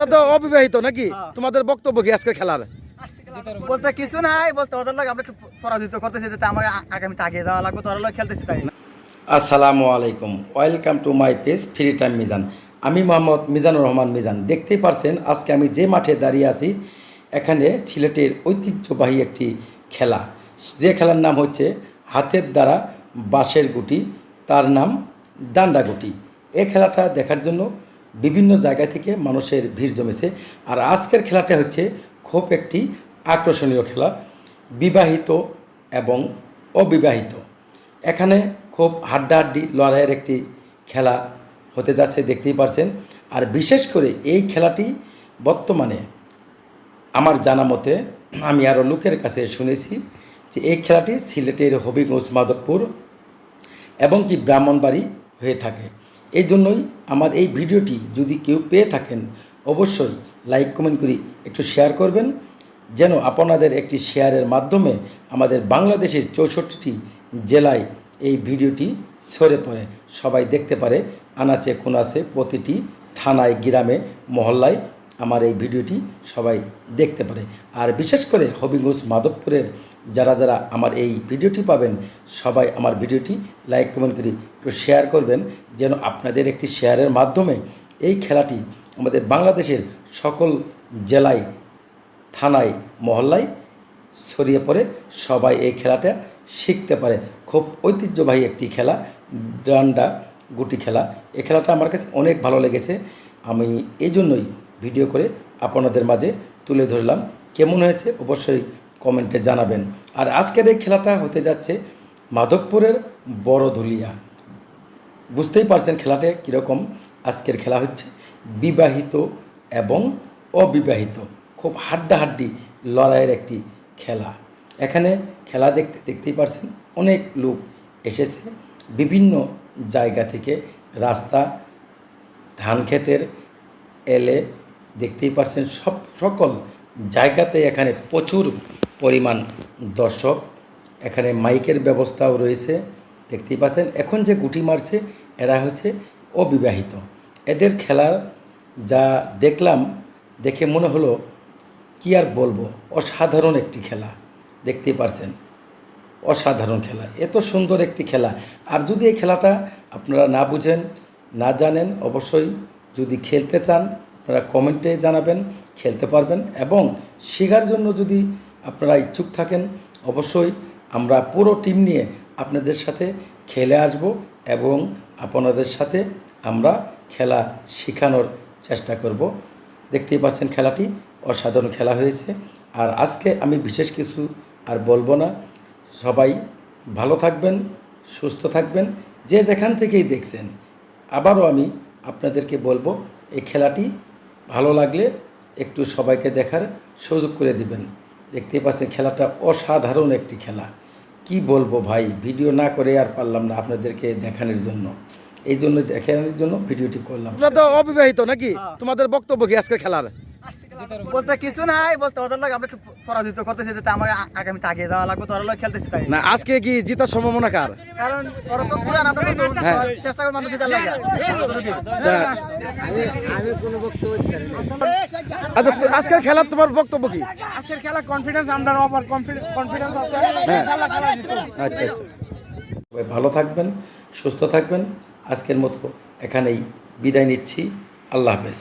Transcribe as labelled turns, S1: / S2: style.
S1: তো অবিবাহিত নাকি। তোমাদের বক্তব্য কি আজকে খেলার?
S2: বলতে কিছু নাই বলতে ওদের লাগে আমরা একটু পরাজিত করতেছি যাতে আমার আগামীতে আগে যাওয়া লাগবে তোরা লোক খেলতেছি তাই।
S1: আসসালামু আলাইকুম। Welcome to my page free time Mizan আমি মোহাম্মদ মিজানুর রহমান মিজান। দেখতেই পারছেন আজকে আমি যে মাঠে দাঁড়িয়ে আছি এখানে সিলেটের ঐতিহ্যবাহী একটি খেলা। যে খেলার নাম হচ্ছে হাতের দ্বারা বাঁশের গুটি তার নাম ডান্ডা গুটি। এই খেলাটা দেখার জন্য বিভিন্ন জায়গা থেকে মানুষের ভিড় জমেছে। আর আজকের খেলাটা হচ্ছে খুব একটি আকর্ষণীয় খেলা, বিবাহিত এবং অবিবাহিত। এখানে খুব হাড্ডাহাড্ডি লড়াইয়ের একটি খেলা হতে যাচ্ছে, দেখতেই পারছেন। আর বিশেষ করে এই খেলাটি বর্তমানে আমার জানা মতে আমি আরও লোকের কাছে শুনেছি যে এই খেলাটি সিলেটের হবিগঞ্জ মাধবপুর এবং কি ব্রাহ্মণবাড়ি হয়ে থাকে। এই জন্যই আমার এই ভিডিওটি যদি কেউ পেয়ে থাকেন, অবশ্যই লাইক, কমেন্ট করি একটু শেয়ার করবেন, যেন আপনাদের একটি শেয়ারের মাধ্যমে আমাদের বাংলাদেশের চৌষট্টিটি জেলায় এই ভিডিওটি সরে পড়ে। সবাই দেখতে পারে আনাচে কোনাচে প্রতিটি থানায়, গ্রামে, মহল্লায় আমার এই ভিডিওটি সবাই দেখতে পারে। আর বিশেষ করে হবিগঞ্জ মাধবপুরের যারা যারা আমার এই ভিডিওটি পাবেন, সবাই আমার ভিডিওটি লাইক, কমেন্ট করে একটু শেয়ার করবেন, যেন আপনাদের একটি শেয়ারের মাধ্যমে এই খেলাটি আমাদের বাংলাদেশের সকল জেলায়, থানায়, মহল্লায় ছড়িয়ে পড়ে, সবাই এই খেলাটা শিখতে পারে। খুব ঐতিহ্যবাহী একটি খেলা, ডান্ডা গুটি খেলা। এই খেলাটা আমার কাছে অনেক ভালো লেগেছে। আমি এই জন্যই ভিডিও করে আপনাদের মাঝে তুলে ধরলাম। কেমন হয়েছে অবশ্যই কমেন্টে জানাবেন। আর আজকের এই খেলাটা হতে যাচ্ছে মাধবপুরের বড়ধুলিয়া। বুঝতেই পারছেন খেলাটা কীরকম আজকের খেলা হচ্ছে। বিবাহিত এবং অবিবাহিত। খুব হাড্ডাহাড্ডি লড়াইয়ের একটি খেলা। এখানে খেলা দেখতে, দেখতেই পারছেন অনেক লোক এসেছে। বিভিন্ন জায়গা থেকে রাস্তা ধান ক্ষেতের এলে দেখতেই পারছেন, সব সকল জায়গাতে এখানে প্রচুর পরিমাণ দর্শক। এখানে মাইকের ব্যবস্থাও রয়েছে, দেখতেই পাচ্ছেন। এখন যে গুটি মারছে, এরা হচ্ছে অবিবাহিত। এদের খেলার যা দেখলাম, দেখে মনে হলো, কি আর বলব? অসাধারণ একটি খেলা, দেখতেই পারছেন। অসাধারণ খেলা, এত সুন্দর একটি খেলা। আর যদি এই খেলাটা আপনারা না বুঝেন, না জানেন, অবশ্যই যদি খেলতে চান আপনারা কমেন্টে জানাবেন, খেলতে পারবেন এবং শেখার জন্য যদি আপনারা ইচ্ছুক থাকেন, অবশ্যই আমরা পুরো টিম নিয়ে আপনাদের সাথে খেলে আসব এবং আপনাদের সাথে আমরা খেলা শেখানোর চেষ্টা করব। দেখতেই পাচ্ছেন খেলাটি, অসাধারণ খেলা হয়েছে। আর আজকে আমি বিশেষ কিছু আর বলব না। সবাই ভালো থাকবেন, সুস্থ থাকবেন। যে যেখান থেকেই দেখছেন, আবারও আমি আপনাদেরকে বলব, এই খেলাটি ভালো লাগলে একটু সবাইকে দেখার সুযোগ করে দিবেন। দেখতে পাচ্ছেন খেলাটা অসাধারণ একটি খেলা। কি বলব ভাই? ভিডিও না করে আর পারলাম না আপনাদেরকে দেখানোর জন্য। এই জন্য দেখানোর জন্য ভিডিওটি করলাম। তো অবিবাহিত নাকি?
S2: হ্যাঁ।
S1: তোমাদের বক্তব্য কি আজকে খেলার?
S2: বলতে কিছু নাই বলতে ওদের লাগে আমরা একটু পরাজিত করতেছি যাতে আমার আগামীতে আগে যাওয়া লাগবে তোরা লোক খেলতেছি তাই।
S1: না আজকে কি জিতার সম্ভাবনা কার?
S2: কারণ ওরা তো পুরান আমরা
S1: হ্যাঁ।
S2: চেষ্টা করব আমরা জিতার লাগে।
S1: তা- আচ্ছা আজকের খেলার তোমার বক্তব্য কি?
S3: আজকের খেলা কনফিডেন্স আমরা ওভার কনফিডেন্স আছে।
S1: হ্যাঁ।
S3: খেলা খেলা।
S1: আচ্ছা আচ্ছা। সবাই ভালো থাকবেন সুস্থ থাকবেন। আজকের মতো এখানেই বিদায় নিচ্ছি। আল্লাহ হাফেজ।